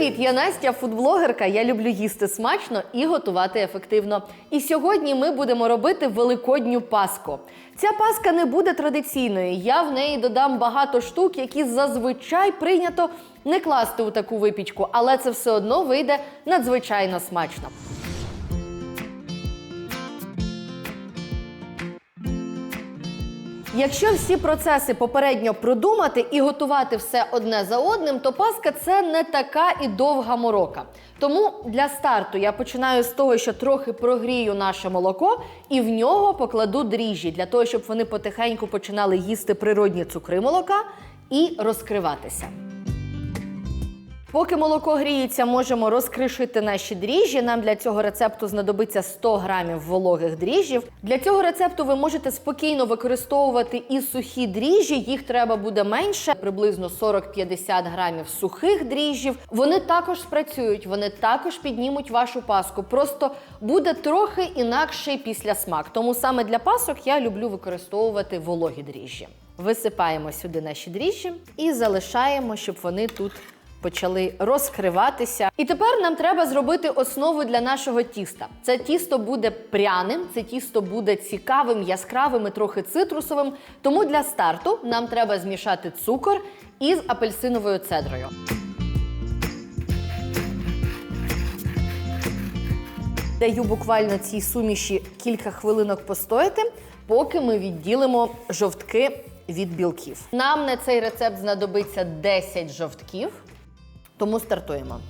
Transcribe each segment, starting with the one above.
Привіт, я Настя, фудблогерка. Я люблю їсти смачно і готувати ефективно. І сьогодні ми будемо робити великодню паску. Ця паска не буде традиційною. Я в неї додам багато штук, які зазвичай прийнято не класти у таку випічку, але це все одно вийде надзвичайно смачно. Якщо всі процеси попередньо продумати і готувати все одне за одним, то паска це не така і довга морока. Тому для старту я починаю з того, що трохи прогрію наше молоко і в нього покладу дріжджі для того, щоб вони потихеньку починали їсти природні цукри молока і розкриватися. Поки молоко гріється, можемо розкришити наші дріжджі. Нам для цього рецепту знадобиться 100 грамів вологих дріжджів. Для цього рецепту ви можете спокійно використовувати і сухі дріжджі. Їх треба буде менше, приблизно 40-50 грамів сухих дріжджів. Вони також спрацюють, вони також піднімуть вашу паску. Просто буде трохи інакший післясмак. Тому саме для пасок я люблю використовувати вологі дріжджі. Висипаємо сюди наші дріжджі і залишаємо, щоб вони тут почали розкриватися. І тепер нам треба зробити основу для нашого тіста. Це тісто буде пряним, це тісто буде цікавим, яскравим і трохи цитрусовим. Тому для старту нам треба змішати цукор із апельсиновою цедрою. Даю буквально цій суміші кілька хвилинок постояти, поки ми відділимо жовтки від білків. Нам на цей рецепт знадобиться 10 жовтків, тому стартуємо.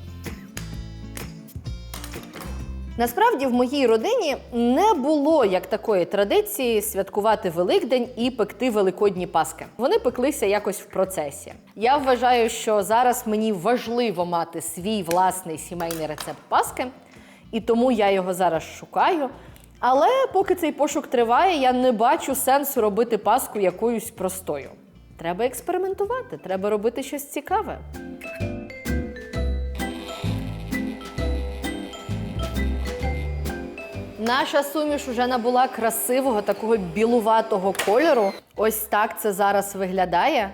Насправді в моїй родині не було як такої традиції святкувати Великдень і пекти великодні паски. Вони пеклися якось в процесі. Я вважаю, що зараз мені важливо мати свій власний сімейний рецепт паски, і тому я його зараз шукаю. Але поки цей пошук триває, я не бачу сенсу робити паску якоюсь простою. Треба експериментувати, треба робити щось цікаве. Наша суміш уже набула красивого такого білуватого кольору. Ось так це зараз виглядає.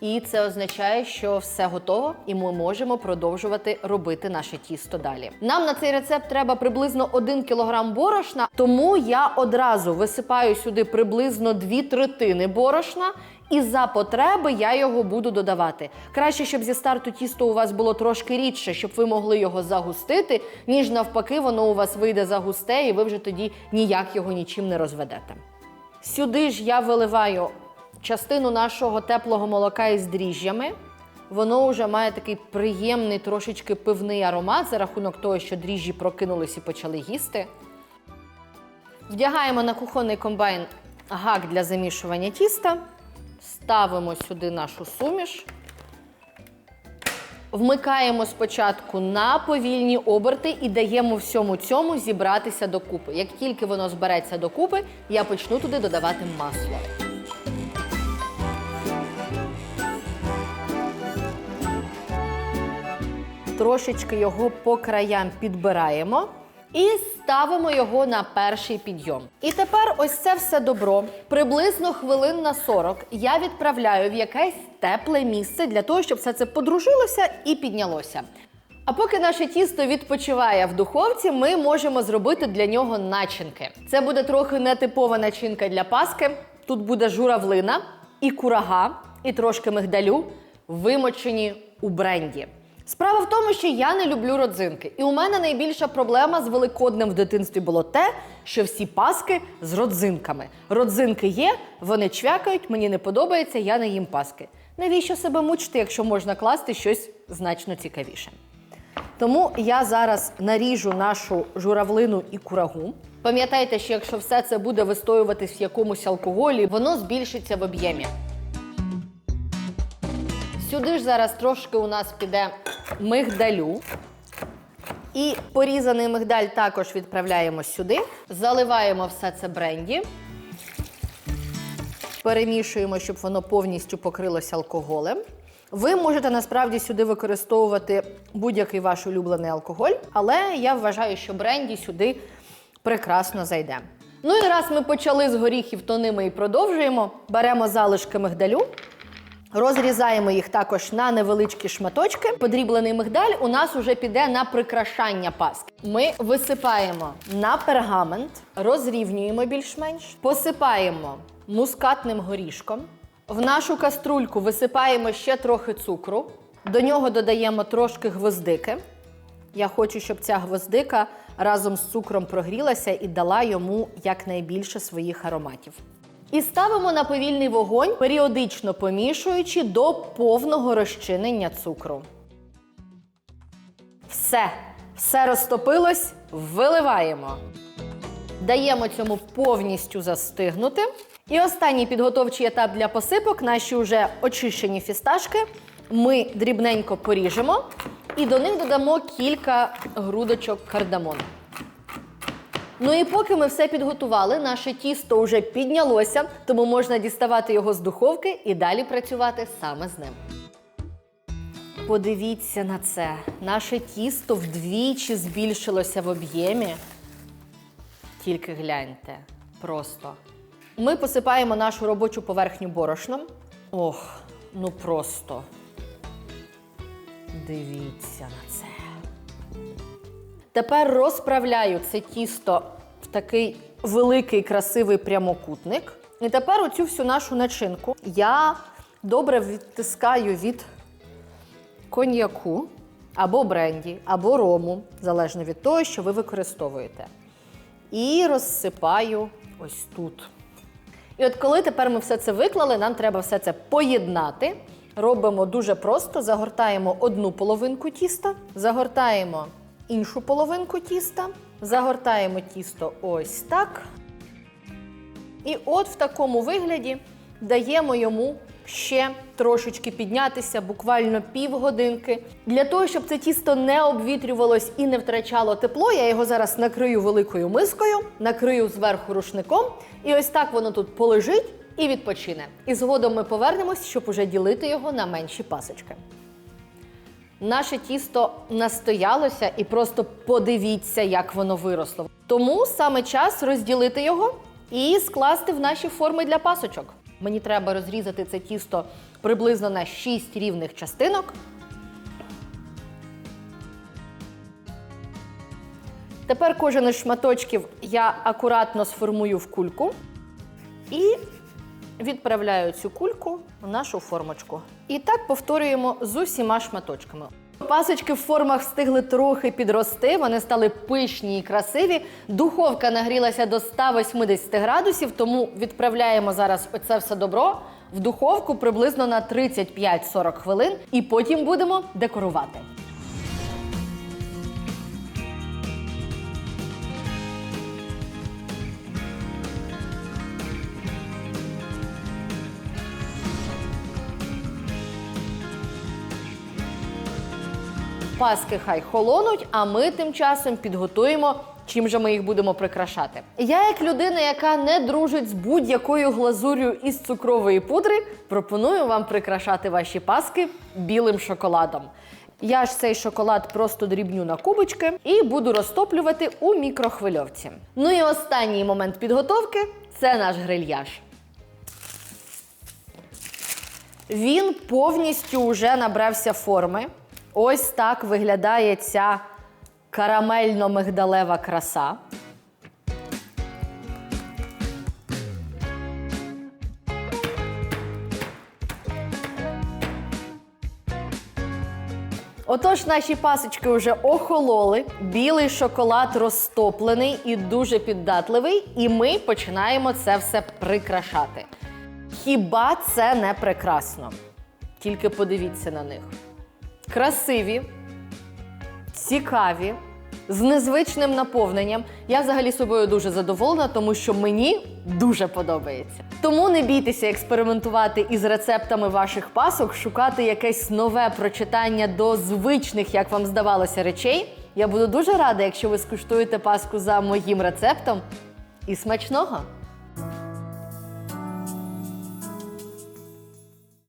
І це означає, що все готово, і ми можемо продовжувати робити наше тісто далі. Нам на цей рецепт треба приблизно 1 кг борошна, тому я одразу висипаю сюди приблизно 2 третини борошна. І за потреби я його буду додавати. Краще, щоб зі старту тісто у вас було трошки рідше, щоб ви могли його загустити, ніж навпаки, воно у вас вийде загусте, і ви вже тоді ніяк його нічим не розведете. Сюди ж я виливаю частину нашого теплого молока із дріжджями. Воно вже має такий приємний трошечки пивний аромат за рахунок того, що дріжджі прокинулись і почали їсти. Вдягаємо на кухонний комбайн гак для замішування тіста. Ставимо сюди нашу суміш. Вмикаємо спочатку на повільні оберти і даємо всьому цьому зібратися докупи. Як тільки воно збереться докупи, я почну туди додавати масло. Трошечки його по краям підбираємо і ставимо його на перший підйом. І тепер ось це все добро, приблизно хвилин на 40, я відправляю в якесь тепле місце для того, щоб все це подружилося і піднялося. А поки наше тісто відпочиває в духовці, ми можемо зробити для нього начинки. Це буде трохи нетипова начинка для паски. Тут буде журавлина і курага, і трошки мигдалю, вимочені у бренді. Справа в тому, що я не люблю родзинки. І у мене найбільша проблема з великоднем в дитинстві було те, що всі паски з родзинками. Родзинки є, вони чвякають, мені не подобається, я не їм паски. Навіщо себе мучити, якщо можна класти щось значно цікавіше? Тому я зараз наріжу нашу журавлину і курагу. Пам'ятайте, що якщо все це буде вистоюватись в якомусь алкоголі, воно збільшиться в об'ємі. Сюди ж зараз трошки у нас піде мигдалю. І порізаний мигдаль також відправляємо сюди. Заливаємо все це бренді. Перемішуємо, щоб воно повністю покрилося алкоголем. Ви можете насправді сюди використовувати будь-який ваш улюблений алкоголь, але я вважаю, що бренді сюди прекрасно зайде. Ну і раз ми почали з горіхів, то ними і продовжуємо. Беремо залишки мигдалю Розрізаємо їх також на невеличкі шматочки. Подріблений мигдаль у нас уже піде на прикрашання паски. Ми висипаємо на пергамент, розрівнюємо більш-менш, посипаємо мускатним горішком. В нашу каструльку висипаємо ще трохи цукру. До нього додаємо трошки гвоздики. Я хочу, щоб ця гвоздика разом з цукром прогрілася і дала йому якнайбільше своїх ароматів. І ставимо на повільний вогонь, періодично помішуючи до повного розчинення цукру. Все, все розтопилось, виливаємо. Даємо цьому повністю застигнути. І останній підготовчий етап для посипок наші вже очищені фісташки. Ми дрібненько поріжемо і до них додамо кілька грудочок кардамону. Ну і поки ми все підготували, наше тісто вже піднялося, тому можна діставати його з духовки і далі працювати саме з ним. Подивіться на це. Наше тісто вдвічі збільшилося в об'ємі. Тільки гляньте. Просто. Ми посипаємо нашу робочу поверхню борошном. Ох, ну просто. Дивіться на це. Тепер розправляю це тісто в такий великий красивий прямокутник. І тепер оцю всю нашу начинку я добре відтискаю від коньяку або бренді, або рому, залежно від того, що ви використовуєте. І розсипаю ось тут. І от коли тепер ми все це виклали, нам треба все це поєднати. Робимо дуже просто: загортаємо одну половинку тіста, загортаємо іншу половинку тіста, загортаємо тісто ось так. І от в такому вигляді даємо йому ще трошечки піднятися, буквально півгодинки. Для того, щоб це тісто не обвітрювалось і не втрачало тепло, я його зараз накрию великою мискою, накрию зверху рушником, і ось так воно тут полежить і відпочине. І згодом ми повернемось, щоб уже ділити його на менші пасочки. Наше тісто настоялося і просто подивіться, як воно виросло. Тому саме час розділити його і скласти в наші форми для пасочок. Мені треба розрізати це тісто приблизно на 6 рівних частинок. Тепер кожен із шматочків я акуратно сформую в кульку і відправляю цю кульку в нашу формочку. І так повторюємо з усіма шматочками. Пасочки в формах встигли трохи підрости, вони стали пишні і красиві. Духовка нагрілася до 180 градусів, тому відправляємо зараз оце все добро в духовку приблизно на 35-40 хвилин, і потім будемо декорувати. Паски хай холонуть, а ми тим часом підготуємо, чим же ми їх будемо прикрашати. Я, як людина, яка не дружить з будь-якою глазур'ю із цукрової пудри, пропоную вам прикрашати ваші паски білим шоколадом. Я ж цей шоколад просто дрібню на кубочки і буду розтоплювати у мікрохвильовці. Ну і останній момент підготовки це наш грильяж. Він повністю вже набрався форми. Ось так виглядає ця карамельно-мигдалева краса. Отож, наші пасочки вже охололи, білий шоколад розтоплений і дуже піддатливий, і ми починаємо це все прикрашати. Хіба це не прекрасно? Тільки подивіться на них. Красиві, цікаві, з незвичним наповненням. Я взагалі собою дуже задоволена, тому що мені дуже подобається. Тому не бійтеся експериментувати із рецептами ваших пасок, шукати якесь нове прочитання до звичних, як вам здавалося, речей. Я буду дуже рада, якщо ви скуштуєте паску за моїм рецептом. І смачного!